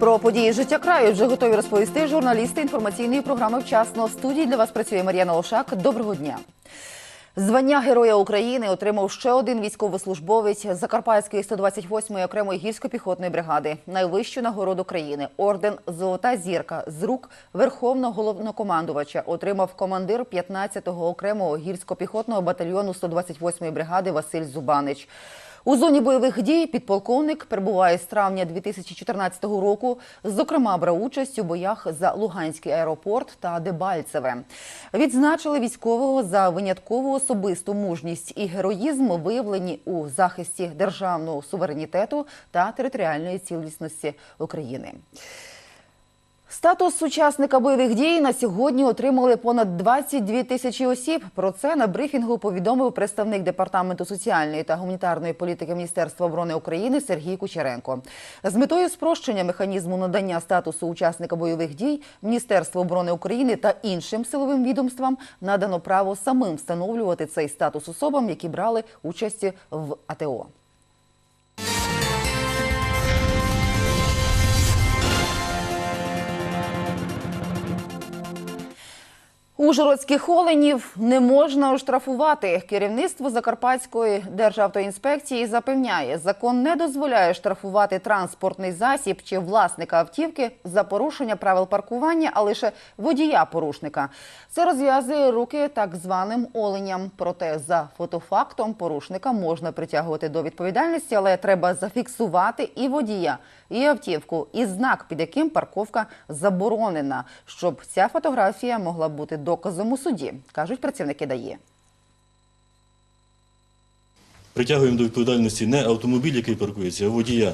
Про події життя краю вже готові розповісти журналісти інформаційної програми вчасно. Студії для вас працює Мар'яна Лошак. Доброго дня. Звання Героя України отримав ще один військовослужбовець Закарпатської 128-ї окремої гірсько-піхотної бригади. Найвищу нагороду країни орден Золота зірка з рук Верховного головнокомандувача отримав командир 15-го окремого гірсько-піхотного батальйону 128-ї бригади Василь Зубанич. У зоні бойових дій підполковник перебуває з травня 2014 року. Зокрема, брав участь у боях за Луганський аеропорт та Дебальцеве. Відзначили військового за виняткову особисту мужність і героїзм, виявлені у захисті державного суверенітету та територіальної цілісності України. Статус учасника бойових дій на сьогодні отримали понад 22 тисячі осіб. Про це на брифінгу повідомив представник департаменту соціальної та гуманітарної політики Міністерства оборони України Сергій Кучеренко. З метою спрощення механізму надання статусу учасника бойових дій Міністерство оборони України та іншим силовим відомствам надано право самим встановлювати цей статус особам, які брали участь в АТО. Ужгородських оленів не можна оштрафувати. Керівництво Закарпатської державтоінспекції запевняє, закон не дозволяє штрафувати транспортний засіб чи власника автівки за порушення правил паркування, а лише водія порушника. Це розв'язує руки так званим оленям. Проте за фотофактом порушника можна притягувати до відповідальності, але треба зафіксувати і водія, і автівку, і знак, під яким парковка заборонена, щоб ця фотографія могла бути доказом у суді, кажуть працівники ДАІ. Притягуємо до відповідальності не автомобіль, який паркується, а водія.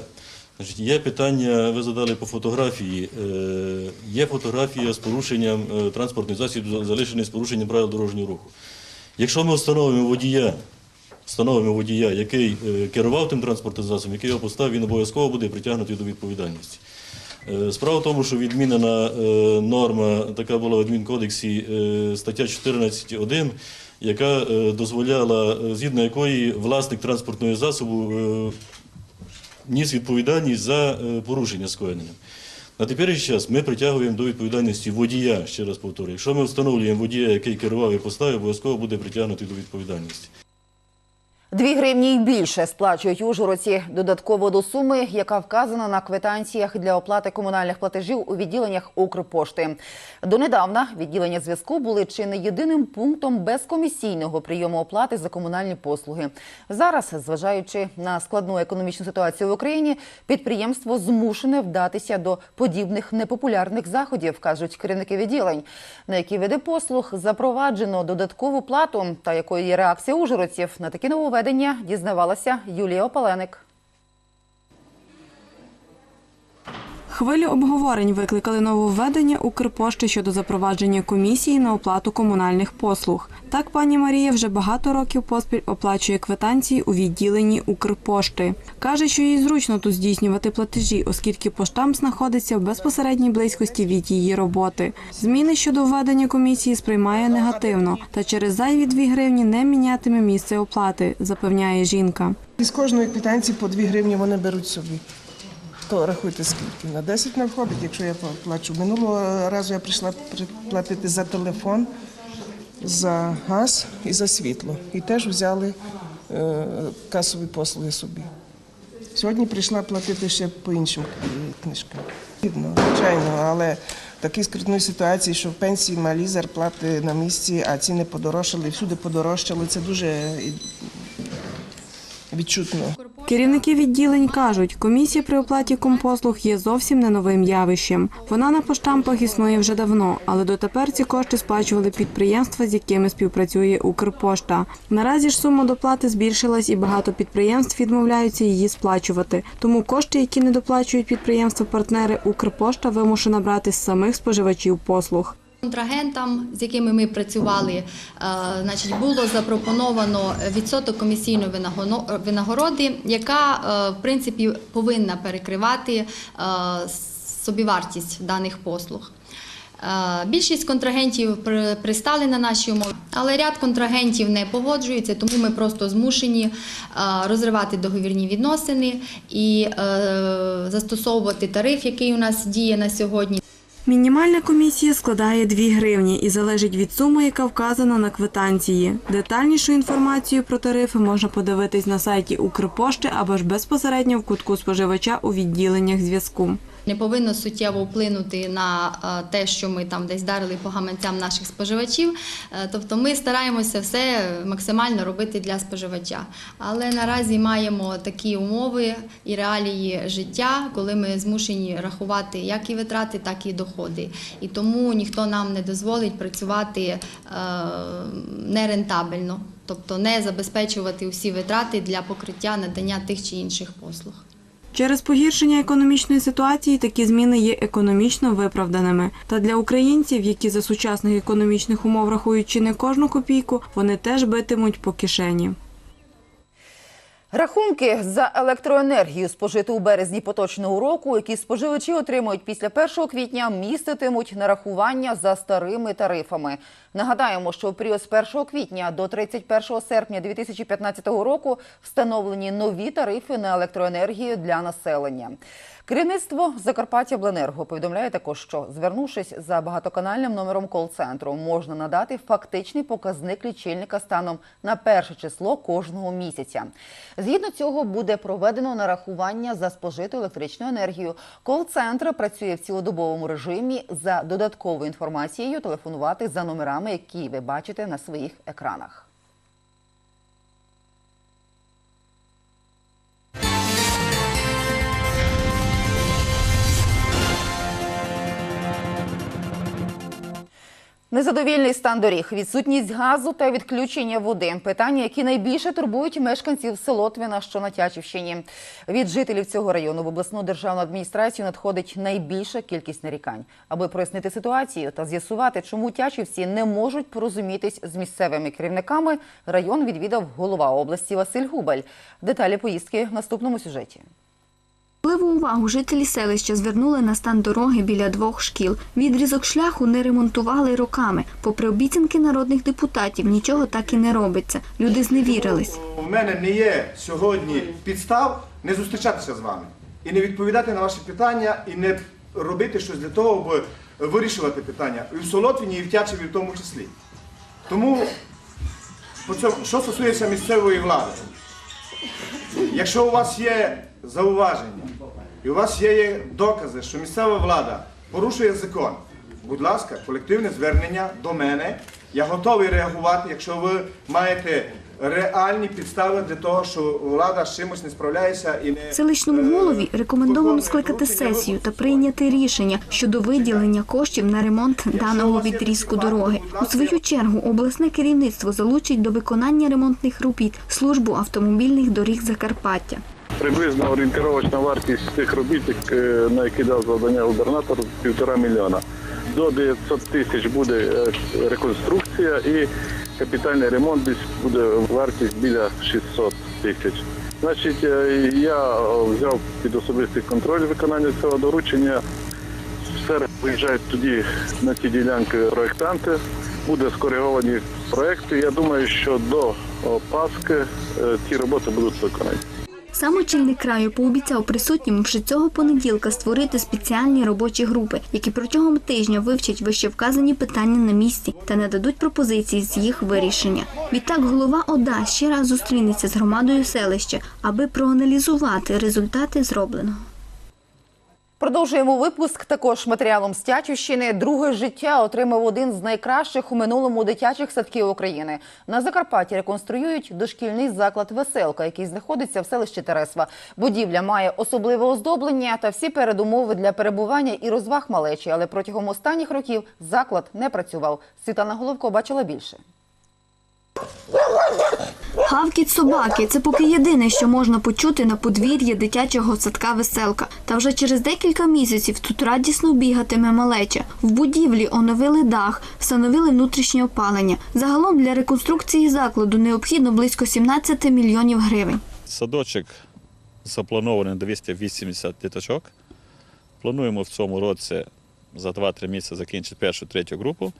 Значить, є питання, ви задали по фотографії. Е, є фотографія з порушенням е, транспортний засіб, залишений з порушенням правил дорожнього руху. Якщо ми встановимо водія, встановимо водія, який е, керував тим транспортним засобом, який його поставив, він обов'язково буде притягнутий до відповідальності. Е, Справа в тому, що відмінена е, норма, така була в адмінкодексі, стаття 14.1, яка дозволяла, згідно якої власник транспортного засобу ніс відповідальність за порушення скоєння. На теперішній час ми притягуємо до відповідальності водія, ще раз повторюю. Якщо ми встановлюємо водія, який керував і поставив, обов'язково буде притягнутий до відповідальності. Дві гривні й більше сплачують ужгородці додатково до суми, яка вказана на квитанціях для оплати комунальних платежів у відділеннях Укрпошти. Донедавна відділення зв'язку були чи не єдиним пунктом безкомісійного прийому оплати за комунальні послуги. Зараз, зважаючи на складну економічну ситуацію в Україні, підприємство змушене вдатися до подібних непопулярних заходів, кажуть керівники відділень. На які види послуг запроваджено додаткову плату та якою є реакція ужгородців на такі нововведення, дізнавалася Юлія Опаленик. Хвилю обговорень викликали нововведення Укрпошти щодо запровадження комісії на оплату комунальних послуг. Так пані Марія вже багато років поспіль оплачує квитанції у відділенні Укрпошти. Каже, що їй зручно тут здійснювати платежі, оскільки поштамп знаходиться в безпосередній близькості від її роботи. Зміни щодо введення комісії сприймає негативно та через зайві 2 гривні не мінятиме місце оплати, запевняє жінка. Із кожної квитанції по 2 гривні вони беруть собі. То рахуйте скільки. На 10 не входить, якщо я плачу. Минулого разу я прийшла платити за телефон, за газ і за світло. І теж взяли е, касові послуги собі. Сьогодні прийшла платити ще по іншим книжкам. Звичайно, але в такій скрутної ситуації, що пенсії малі, зарплати на місці, а ціни подорожчали, всюди подорожчали. Це дуже е, відчутно. Керівники відділень кажуть, комісія при оплаті компослуг є зовсім не новим явищем. Вона на поштампах існує вже давно, але дотепер ці кошти сплачували підприємства, з якими співпрацює Укрпошта. Наразі ж сума доплати збільшилась і багато підприємств відмовляються її сплачувати. Тому кошти, які не доплачують підприємства-партнери, Укрпошта вимушена брати з самих споживачів послуг. Контрагентам, з якими ми працювали, е, значить, було запропоновано відсоток комісійної винагороди, яка е, в принципі повинна перекривати е, собівартість даних послуг. Більшість контрагентів пристали на наші умови, але ряд контрагентів не погоджується, тому ми просто змушені розривати договірні відносини і застосовувати тариф, який у нас діє на сьогодні. Мінімальна комісія складає 2 гривні і залежить від суми, яка вказана на квитанції. Детальнішу інформацію про тарифи можна подивитись на сайті Укрпошти або ж безпосередньо в кутку споживача у відділеннях зв'язку. Не повинно суттєво вплинути на е, те, що ми там десь дарили по гаманцям наших споживачів. Е, Тобто ми стараємося все максимально робити для споживача. Але наразі маємо такі умови і реалії життя, коли ми змушені рахувати як і витрати, так і доходи. І тому ніхто нам не дозволить працювати е, нерентабельно, тобто не забезпечувати усі витрати для покриття надання тих чи інших послуг. Через погіршення економічної ситуації такі зміни є економічно виправданими. Та для українців, які за сучасних економічних умов рахують чи не кожну копійку, вони теж битимуть по кишені. Рахунки за електроенергію, спожиту у березні поточного року, які споживачі отримують після 1 квітня, міститимуть нарахування за старими тарифами. Нагадаємо, що в період з 1 квітня до 31 серпня 2015 року встановлені нові тарифи на електроенергію для населення. Керівництво Закарпаття повідомляє також, що звернувшись за багатоканальним номером кол-центру, можна надати фактичний показник лічильника станом на перше число кожного місяця. Згідно цього буде проведено нарахування за спожиту електричну енергію. Кол-центр працює в цілодобовому режимі. За додатковою інформацією телефонувати за номерами, які ви бачите на своїх екранах. Незадовільний стан доріг, відсутність газу та відключення води питання, які найбільше турбують мешканців Солотвіна, що на Тячівщині. Від жителів цього району в обласну державну адміністрацію надходить найбільша кількість нарікань. Аби прояснити ситуацію та з'ясувати, чому тячівці не можуть порозумітись з місцевими керівниками, район відвідав голова області Василь Губаль. Деталі поїздки в наступному сюжеті. Особливу увагу жителі селища звернули на стан дороги біля двох шкіл. Відрізок шляху не ремонтували роками. Попри обіцянки народних депутатів, нічого так і не робиться. Люди зневірились. У мене не є сьогодні підстав не зустрічатися з вами і не відповідати на ваші питання, і не робити щось для того, аби вирішувати питання і в Солотвіні, і в Тячеві в тому числі. Тому, що стосується місцевої влади, якщо у вас є зауваження і у вас є, докази, що місцева влада порушує закон, будь ласка, колективне звернення до мене. Я готовий реагувати, якщо ви маєте реальні підстави для того, що влада з чимось не справляється і не Селищному е, голові рекомендовано скликати сесію та прийняти рішення щодо виділення коштів на ремонт даного відрізку дороги. У свою чергу обласне керівництво залучить до виконання ремонтних робіт службу автомобільних доріг Закарпаття. Приблизно орієнтировочна вартість цих робіт, е, на які дав завдання губернатор, півтора мільйона. До 900 тисяч буде е, реконструкція і капітальний ремонт буде вартість біля 600 тисяч. Значить, е, я взяв під особистий контроль виконання цього доручення. Все виїжджають тоді на ті ділянки проєктанти, буде скориговані проекти. Я думаю, що до Пасхи ці роботи будуть виконані. Сам очільник краю пообіцяв присутнім вже цього понеділка створити спеціальні робочі групи, які протягом тижня вивчать вищевказані питання на місці та нададуть пропозиції з їх вирішення. Відтак голова ОДА ще раз зустрінеться з громадою селища, аби проаналізувати результати зробленого. Продовжуємо випуск також матеріалом з Тячівщини. Друге життя отримав один з найкращих у минулому дитячих садків України. На Закарпатті реконструюють дошкільний заклад Веселка, який знаходиться в селищі Тересва. Будівля має особливе оздоблення та всі передумови для перебування і розваг малечі. Але протягом останніх років заклад не працював. Світлана Головко бачила більше. Гавкіт собаки це поки єдине, що можна почути на подвір'ї дитячого садка веселка. Та вже через декілька місяців тут радісно бігатиме малеча. В будівлі оновили дах, встановили внутрішнє опалення. Загалом для реконструкції закладу необхідно близько 17 мільйонів гривень. Садочок запланований на 280 діточок. Плануємо в цьому році за 2-3 місяці закінчити першу, третю групу.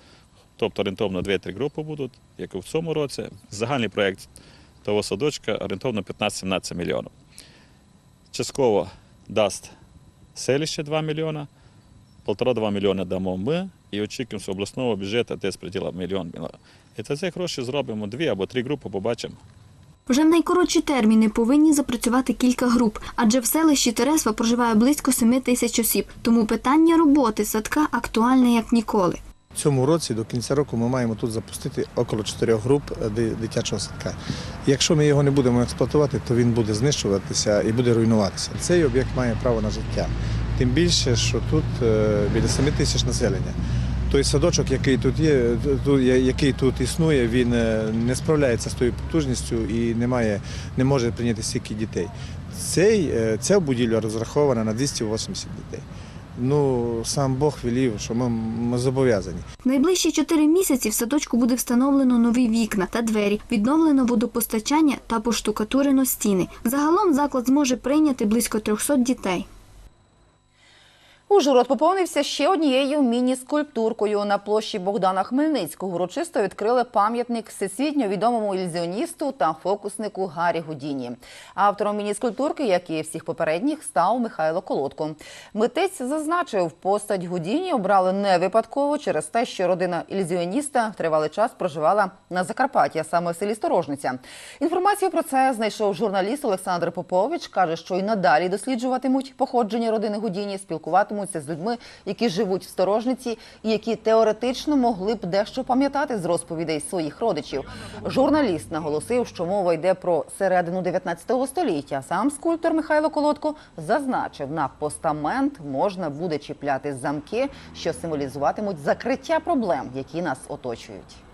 Тобто орієнтовно 2-3 групи будуть, як і в цьому році. Загальний проєкт того садочка орієнтовно 15-17 мільйонів. Частково дасть селище 2 мільйона, 1,5-2 мільйони дамо ми і очікуємо з обласного бюджету десь приділа мільйон. І за ці гроші зробимо дві або три групи, побачимо. Вже в найкоротші терміни повинні запрацювати кілька груп, адже в селищі Тересва проживає близько 7 тисяч осіб. Тому питання роботи садка актуальне як ніколи. Цьому році до кінця року ми маємо тут запустити около чотирьох груп е, дитячого садка. Якщо ми його не будемо експлуатувати, то він буде знищуватися і буде руйнуватися. Цей об'єкт має право на життя. Тим більше, що тут е, біля 7 тисяч населення. Той садочок, який тут є, який тут існує, він е, не справляється з тою потужністю і не, має, не може прийняти стільки дітей. Цей, е, ця будівля розрахована на 280 дітей. Ну, сам Бог велів, що ми, ми зобов'язані. Найближчі чотири місяці в садочку буде встановлено нові вікна та двері, відновлено водопостачання та поштукатурено стіни. Загалом заклад зможе прийняти близько 300 дітей. Ужгород поповнився ще однією міні-скульптуркою. На площі Богдана Хмельницького урочисто відкрили пам'ятник всесвітньо відомому ілюзіоністу та фокуснику Гаррі Гудіні. Автором міні-скульптурки, як і всіх попередніх, став Михайло Колодко. Митець зазначив, постать Гудіні обрали не випадково через те, що родина ілюзіоніста тривалий час проживала на Закарпатті, а саме в селі Сторожниця. Інформацію про це знайшов журналіст Олександр Попович. каже, що і надалі досліджуватимуть походження родини Гудіні, спілкуватимуться з людьми, які живуть в сторожниці і які теоретично могли б дещо пам'ятати з розповідей своїх родичів. Журналіст наголосив, що мова йде про середину 19 століття. Сам скульптор Михайло Колодко зазначив, на постамент можна буде чіпляти замки, що символізуватимуть закриття проблем, які нас оточують.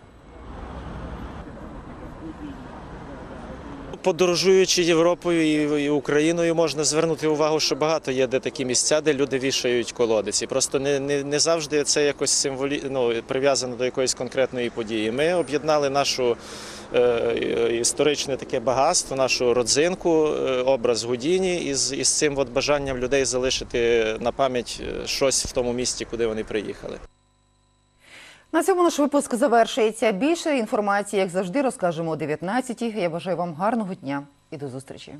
Подорожуючи Європою і- Україною, можна звернути увагу, що багато є де такі місця, де люди вішають колодиці. Просто не, не, не завжди це якось символі... ну, прив'язано до якоїсь конкретної події. Ми об'єднали нашу е, історичне таке багатство, нашу родзинку, е, образ Гудіні із, із цим от бажанням людей залишити на пам'ять е, щось в тому місті, куди вони приїхали. На цьому наш випуск завершується. Більше інформації, як завжди, розкажемо о 19-й. Я бажаю вам гарного дня і до зустрічі.